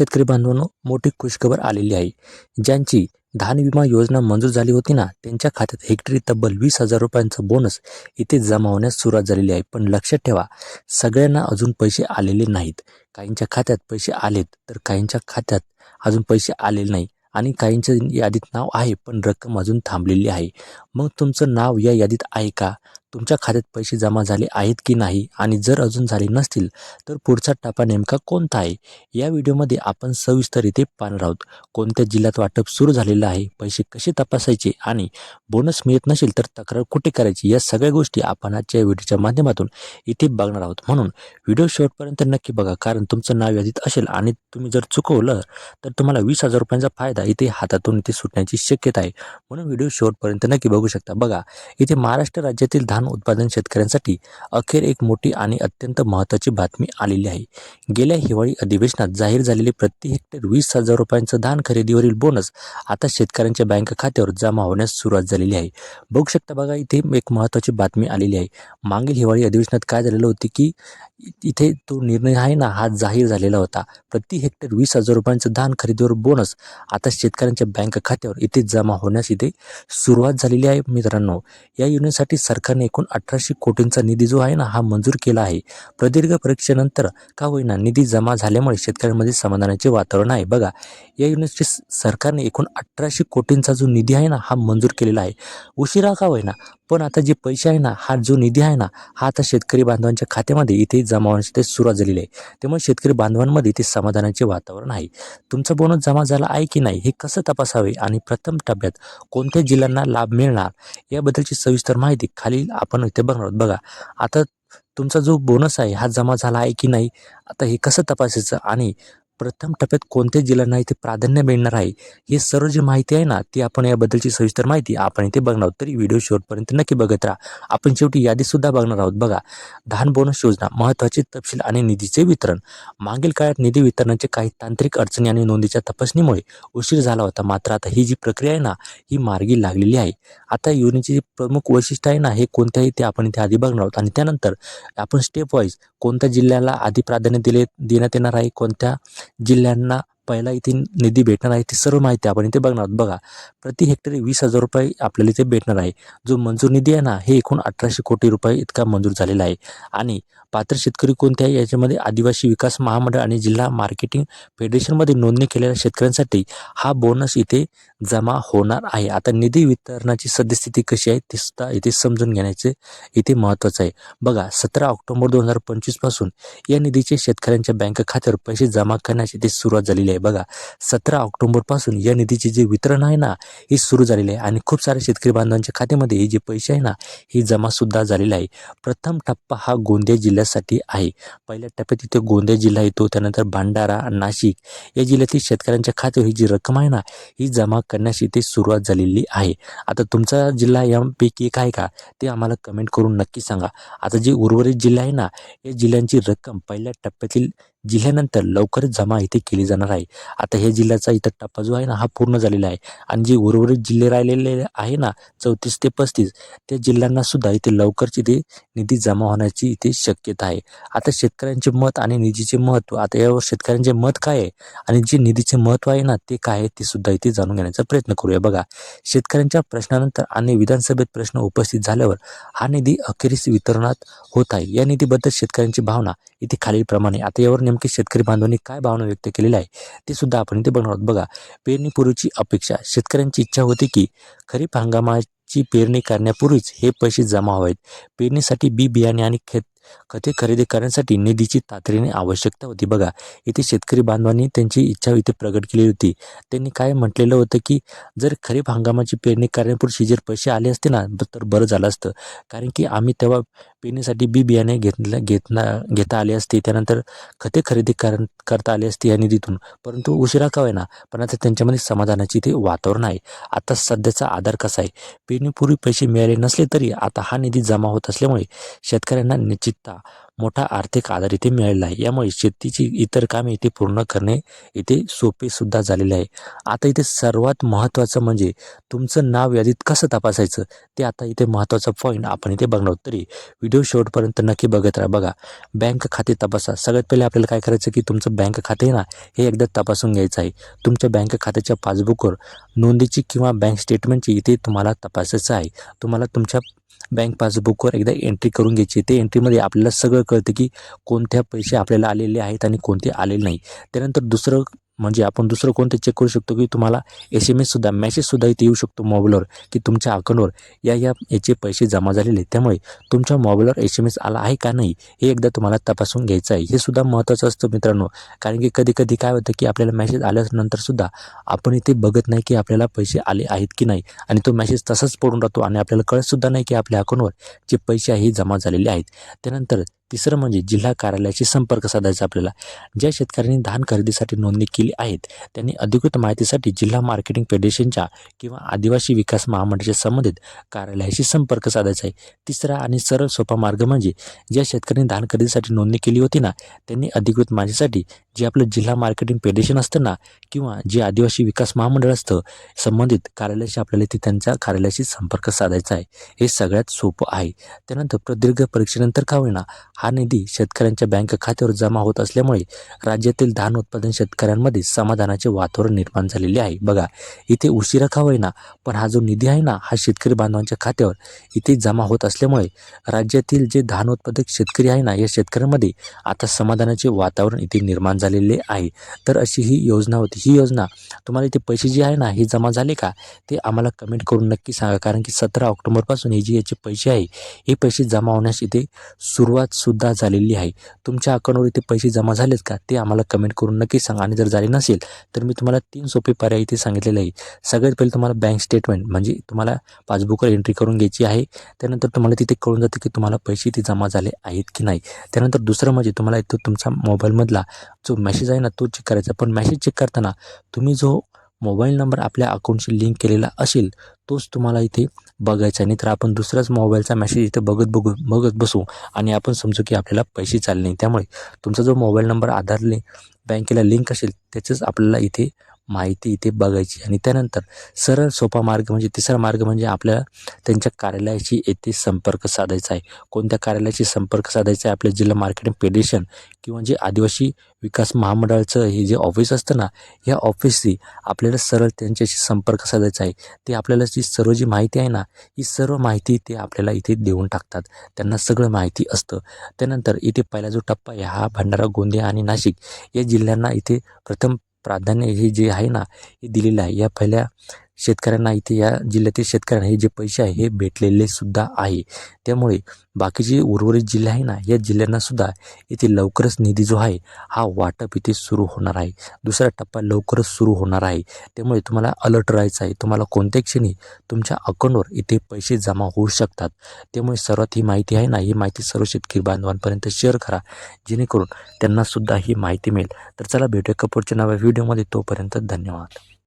शेतकरी बांधवांनो मोठी खुशखबर आलेली आहे. ज्यांची धान विमा योजना मंजूर झाली होती ना त्यांच्या खात्यात हेक्टरी तब्बल वीस हजार रुपयांचा बोनस इथे जमा होण्यास सुरुवात झालेली आहे. पण लक्षात ठेवा सगळ्यांना अजून पैसे आलेले नाहीत. काहींच्या खात्यात पैसे आलेत तर काहींच्या खात्यात अजून पैसे आलेले नाही. आणि काहींच्या यादीत नाव आहे पण रक्कम अजून थांबलेली आहे. मग तुमचं नाव या यादीत आहे का? तुमच्या खात्यात पैसे जमा झाले आहेत की नाही आणि जर अजून झाले नसतील तर पुढचा टप्पा नेमका कोणता आहे? या व्हिडिओमध्ये आपण सविस्तर इथे पाहणार आहोत. कोणत्या जिल्ह्यात वाटप सुरू झालेलं आहे? पैसे कसे तपासायचे आणि बोनस मिळत नसेल तर तक्रार कुठे करायची? या सगळ्या गोष्टी आपण आजच्या व्हिडिओच्या माध्यमातून इथे बघणार आहोत. म्हणून व्हिडिओ शेवटपर्यंत नक्की बघा कारण तुमचं नाव यादीत असेल आणि तुम्ही जर चुकवलं तर तुम्हाला वीस हजार रुपयांचा फायदा इथे हातातून इथे सुटण्याची शक्यता आहे. म्हणून व्हिडिओ शेवटपर्यंत नक्की बघू शकता. बघा इथे महाराष्ट्र राज्यातील धान धान उत्पादन शेतकऱ्यांसाठी अखेर एक मोठी आणि अत्यंत महत्त्वाची बातमी आलेली आहे. गेल्या हिवाळी अधिवेशनात जाहीर झालेले प्रति हेक्टर वीस हजार रुपयांचं धान खरेदीवरील बोनस आता शेतकऱ्यांच्या बँक खात्यावर जमा होण्यास सुरुवात झालेली आहे. बघू शकता बघा इथे एक महत्त्वाची बातमी आलेली आहे. मागील हिवाळी अधिवेशनात काय झालेलं होते की इथे तो निर्णय आहे ना हा जाहीर झालेला होता. प्रति हेक्टर वीस हजार रुपयांचं धान खरेदीवर बोनस आता शेतकऱ्यांच्या बँक खात्यावर इथे जमा होण्यास इथे सुरुवात झालेली आहे मित्रांनो. या योजनेसाठी सरकारने एकूण अठराशे कोटींचा निधी जो आहे ना हा मंजूर केला आहे. प्रदीर्घ परीक्षेनंतर का होईना निधी जमा झाल्यामुळे शेतकऱ्यांमध्ये समाधानाचे वातावरण आहे. बघा या युनिव्हर्सिटी सरकारने एकूण अठराशे कोटींचा जो निधी आहे ना हा मंजूर केलेला आहे. उशिरा का होईना पण आता जे पैसे आहे ना हा जो निधी आहे ना हा आता शेतकरी बांधवांच्या खात्यामध्ये इथे जमा होण्याची ते सुरुवात झालेली आहे. त्यामुळे शेतकरी बांधवांमध्ये इथे समाधानाचे वातावरण आहे. तुमचा बोनस जमा झाला आहे की नाही हे कसं तपासावे? आणि प्रथम टप्प्यात कोणत्या जिल्ह्यांना लाभ मिळणार? याबद्दलची सविस्तर माहिती खालील आपण इथे बघणार आहोत. बघा आता तुमचा जो बोनस आहे हा जमा झाला आहे की नाही आता हे कसं तपासायचं? आणि प्रथम टप्प्यात कोणत्या जिल्ह्यांना इथे प्राधान्य मिळणार आहे हे सर्व जी माहिती आहे ना ती आपण याबद्दलची सविस्तर माहिती आपण इथे बघणार आहोत. तरी व्हिडिओ शेवटपर्यंत नक्की बघत राहा. आपण शेवटी यादीसुद्धा बघणार आहोत. बघा धान बोनस योजना महत्त्वाचे तपशील आणि निधीचे वितरण. मागील काळात निधी वितरणाचे काही तांत्रिक अडचणी आणि नोंदीच्या तपासणीमुळे उशीर झाला होता. मात्र आता ही जी प्रक्रिया आहे ना ही मार्गी लागलेली आहे. आता योजनेचे जे प्रमुख वैशिष्ट्य आहे ना हे कोणत्याही ते आपण इथे आधी बघणार आहोत. आणि त्यानंतर आपण स्टेप वाईज कोणत्या जिल्ह्याला आधी प्राधान्य दिले देण्यात येणार आहे कोणत्या जिल्ह्यांना पहिला इथे निधी भेटणार आहे ती सर्व माहिती आपण इथे बघणार आहोत. बघा प्रति हेक्टरी वीस हजार रुपये आपल्याला इथे भेटणार आहे. जो मंजूर निधी आहे ना हे एकूण अठराशे कोटी रुपये इतका मंजूर झालेला आहे. आणि पात्र शेतकरी कोणते आहे? याच्यामध्ये आदिवासी विकास महामंडळ आणि जिल्हा मार्केटिंग फेडरेशनमध्ये नोंदणी केलेल्या शेतकऱ्यांसाठी हा बोनस इथे जमा होणार आहे. आता निधी वितरणाची सद्यस्थिती कशी आहे ते सुद्धा इथे समजून घेण्याचे इथे महत्त्वाचं आहे. बघा सतरा ऑक्टोबर दोन हजार पंचवीसपासून या निधीचे शेतकऱ्यांच्या बँक खात्यावर पैसे जमा करण्याची इथे सुरुवात झालेली आहे. बघा सतरा ऑक्टोबरपासून या निधीचे जे वितरण आहे ना हे सुरू झालेले आहे. आणि खूप सारे शेतकरी बांधवांच्या खात्यामध्ये हे जे पैसे आहे ना हे जमासुद्धा झालेले आहे. प्रथम टप्पा हा गोंदिया जिल्ह्यासाठी आहे. पहिल्या टप्प्यात इथे गोंदिया जिल्हा येतो त्यानंतर भंडारा नाशिक या जिल्ह्यातील शेतकऱ्यांच्या खात्यावर ही जी रक्कम आहे ना ही जमा करण्यास इथे सुरुवात झालेली आहे. आता तुमचा जिल्हा यापैकी एक आहे का ते आम्हाला कमेंट करून नक्की सांगा. आता जे उर्वरित जिल्हा आहे ना या जिल्ह्यांची रक्कम पहिल्या टप्प्यातील जिल्ह्यानंतर लवकरच जमा इथे केली जाणार आहे. आता हे जिल्ह्याचा इथं टप्पा जो आहे ना हा पूर्ण झालेला आहे. आणि जे उर्वरित जिल्हे राहिलेले आहे ना चौतीस ते पस्तीस त्या जिल्ह्यांना सुद्धा इथे लवकरच इथे निधी जमा होण्याची इथे शक्यता आहे. आता शेतकऱ्यांचे मत आणि निधीचे महत्त्व आता यावर शेतकऱ्यांचे मत काय आहे? आणि जे निधीचे महत्त्व आहे ना ते काय आहे ते सुद्धा इथे जाणून घेण्याचा प्रयत्न करूया. बघा शेतकऱ्यांच्या प्रश्नानंतर आणि विधानसभेत प्रश्न उपस्थित झाल्यावर हा निधी अखेरीस वितरणात होत आहे. या निधीबद्दल शेतकऱ्यांची भावना इथे खालीलप्रमाणे. आता यावर नेमके शेतकरी बांधवांनी काय भावना व्यक्त केलेल्या आहे ते सुद्धा आपण इथे बघणार आहोत. बघा पेरणीपूर्वीची अपेक्षा. शेतकऱ्यांची इच्छा होती की खरीप हंगामाची पेरणी करण्यापूर्वीच हे पैसे जमा व्हावेत. पेरणीसाठी बी बियाणे आणि खेत खते खरेदी करण्यासाठी निधीची तातडीने आवश्यकता होती. बघा इथे शेतकरी बांधवांनी त्यांची इच्छा इथे प्रगट केली होती. त्यांनी काय म्हटलेलं होतं की जर खरीप हंगामाची पेरणी करण्यापूर्वी जर पैसे आले असते ना तर बरं झालं असतं. कारण की आम्ही तेव्हा पेरणीसाठी बी बियाणे घेतलं घेतना घेता आले असते. त्यानंतर खते खरेदी कर करता आले असते या निधीतून. परंतु उशिरा का होईना पण आता त्यांच्यामध्ये समाधानाची ते वातावरण आहे. आता सध्याचा आधार कसा आहे? पेरणीपूर्वी पैसे मिळाले नसले तरी आता हा निधी जमा होत असल्यामुळे शेतकऱ्यांना निश्चित शकता मोठा आर्थिक आधार इथे मिळालेला आहे. यामुळे शेतीची इतर कामे इथे पूर्ण करणे इथे सोपे सुद्धा झालेले आहे. आता इथे सर्वात महत्त्वाचं म्हणजे तुमचं नाव यादीत कसं तपासायचं? ते आता इथे महत्त्वाचा पॉईंट आपण इथे बघणार तरी व्हिडिओ शेवटपर्यंत नक्की बघत राहा. बघा बँक खाते तपासा. सगळ्यात पहिले आपल्याला काय करायचं की तुमचं बँक खाते आहे ना हे एकदा तपासून घ्यायचं आहे. तुमच्या बँक खात्याच्या पासबुकवर नोंदीची किंवा बँक स्टेटमेंटची इथे तुम्हाला तपासायचं आहे. तुम्हाला तुमच्या बँक पासबुकवर एकदा एंट्री करून घ्यायची. ते एंट्रीमध्ये आपल्याला सगळं कळतं की कोणत्या पैसे आपल्याला आलेले आहेत आणि कोणते आलेले नाही. त्यानंतर दुसरं म्हणजे आपण दुसरं कोणतं चेक करू शकतो की तुम्हाला एस एम एससुद्धा मेसेजसुद्धा इथे येऊ शकतो मोबाईलवर की तुमच्या अकाउंटवर या या याचे पैसे जमा झालेले आहेत. त्यामुळे तुमच्या मोबाईलवर एस एम एस आला आहे का नाही हे एकदा तुम्हाला तपासून घ्यायचं आहे. हे सुद्धा महत्त्वाचं असतं मित्रांनो कारण की कधी कधी काय होतं की आपल्याला मेसेज आल्यानंतरसुद्धा आपण इथे बघत नाही की आपल्याला पैसे आले आहेत की नाही. आणि तो मेसेज तसाच पडून राहतो आणि आपल्याला कळतसुद्धा नाही की आपल्या अकाउंटवर जे पैसे आहे हे जमा झालेले आहेत. त्यानंतर तिसरं म्हणजे जिल्हा कार्यालयाशी संपर्क साधायचा आपल्याला. ज्या शेतकऱ्यांनी धान खरेदीसाठी नोंदणी केली आहेत त्यांनी अधिकृत माहितीसाठी जिल्हा मार्केटिंग फेडरेशनच्या किंवा आदिवासी विकास महामंडळाच्या संबंधित कार्यालयाशी संपर्क साधायचा आहे. तिसरा आणि सरळ सोपा मार्ग म्हणजे ज्या शेतकऱ्यांनी धान खरेदीसाठी नोंदणी केली होती ना त्यांनी अधिकृत माहितीसाठी जे आपलं जिल्हा मार्केटिंग फेडरेशन असतं ना किंवा जे आदिवासी विकास महामंडळ असतं संबंधित कार्यालयाशी आपल्याला ते त्यांच्या कार्यालयाशी संपर्क साधायचा आहे. हे सगळ्यात सोपं आहे. त्यानंतर प्रदीर्घ परीक्षेनंतर का होईना हा निधी शेतकऱ्यांच्या बँक खात्यावर जमा होत असल्यामुळे राज्यातील धान उत्पादन शेतकऱ्यांमध्ये समाधानाचे वातावरण निर्माण झालेले आहे. बघा इथे उशिरा का होईना पण हा जो निधी आहे ना हा शेतकरी बांधवांच्या खात्यावर इथे जमा होत असल्यामुळे राज्यातील जे धान उत्पादक शेतकरी आहे ना या शेतकऱ्यांमध्ये आता समाधानाचे वातावरण इथे निर्माण झालेले आहे. तर अशी ही योजना होती. ही योजना तुम्हाला इथे पैसे जे आहे ना हे जमा झाले का ते आम्हाला कमेंट करून नक्की सांगा. कारण की सतरा ऑक्टोबरपासून हे जे याचे पैसे आहे हे पैसे जमा होण्यास इथे सुरुवात सुद्धा झालेली आहे. तुमच्या अकाउंटवर इथे पैसे जमा झालेत का? ते आम्हाला कमेंट करून नक्की सांगा. आणि जर झाले नसेल तर मी तुम्हाला तीन सोपे पर्याय इथे सांगितलेले आहे. सगळ्यात पहिले तुम्हाला बँक स्टेटमेंट म्हणजे तुम्हाला पासबुकवर एंट्री करून घ्यायची आहे. त्यानंतर तुम्हाला तिथे कळून जातं की तुम्हाला पैसे इथे जमा झाले आहेत की नाही. त्यानंतर दुसरं म्हणजे तुम्हाला इथं तुमचा मोबाईलमधला जो मेसेज आहे ना तो चेक करायचा. पण मेसेज चेक करताना तुम्ही जो मोबाईल नंबर आपल्या अकाउंटशी लिंक केलेला असेल तोच तुम्हाला इथे बघायचा नाही तर आपण दुसराच मोबाईलचा मेसेज इथे बघत बघू बघत बसू आणि आपण समजू की आपल्याला पैसे चालले नाही. त्यामुळे तुमचा जो मोबाईल नंबर आधारले बँकेला लिंक असेल त्याचंच आपल्याला इथे माहिती इथे बघायची. आणि त्यानंतर सरळ सोपा मार्ग म्हणजे तिसरा मार्ग म्हणजे आपल्याला त्यांच्या कार्यालयाशी येथे संपर्क साधायचा आहे. कोणत्या कार्यालयाशी संपर्क साधायचा आहे? आपल्या जिल्हा मार्केटिंग फेडरेशन किंवा जे आदिवासी विकास महामंडळाचं हे जे ऑफिस असतं ना या ऑफिसशी आपल्याला सरळ त्यांच्याशी संपर्क साधायचा आहे. ते आपल्याला जी सर्व जी माहिती आहे ना ही सर्व माहिती ते आपल्याला इथे देऊन टाकतात. त्यांना सगळं माहिती असतं. त्यानंतर इथे पहिला जो टप्पा आहे हा भंडारा गोंदिया आणि नाशिक या जिल्ह्यांना इथे प्रथम प्राधान्य हे जे आहे ना हे दिलेलं आहे. या पहिल्या शेतकऱ्यांना इथे या जिल्ह्यातील शेतकऱ्यांना हे जे पैसे आहे हे भेटलेले सुद्धा आहे. त्यामुळे बाकीचे उर्वरित जिल्हे आहे ना या जिल्ह्यांना सुद्धा इथे लवकरच निधी जो आहे हा वाटप इथे सुरू होणार आहे. दुसरा टप्पा लवकरच सुरू होणार आहे. त्यामुळे तुम्हाला अलर्ट राहायचं आहे. तुम्हाला कोणत्याही क्षणी तुमच्या अकाउंटवर इथे पैसे जमा होऊ शकतात. त्यामुळे सर्वात ही माहिती आहे ना ही माहिती सर्व शेतकरी बांधवांपर्यंत शेअर करा. जेणेकरून त्यांनासुद्धा ही माहिती मिळेल. तर चला भेटूया कपूरच्या नव्या व्हिडिओमध्ये तोपर्यंत धन्यवाद.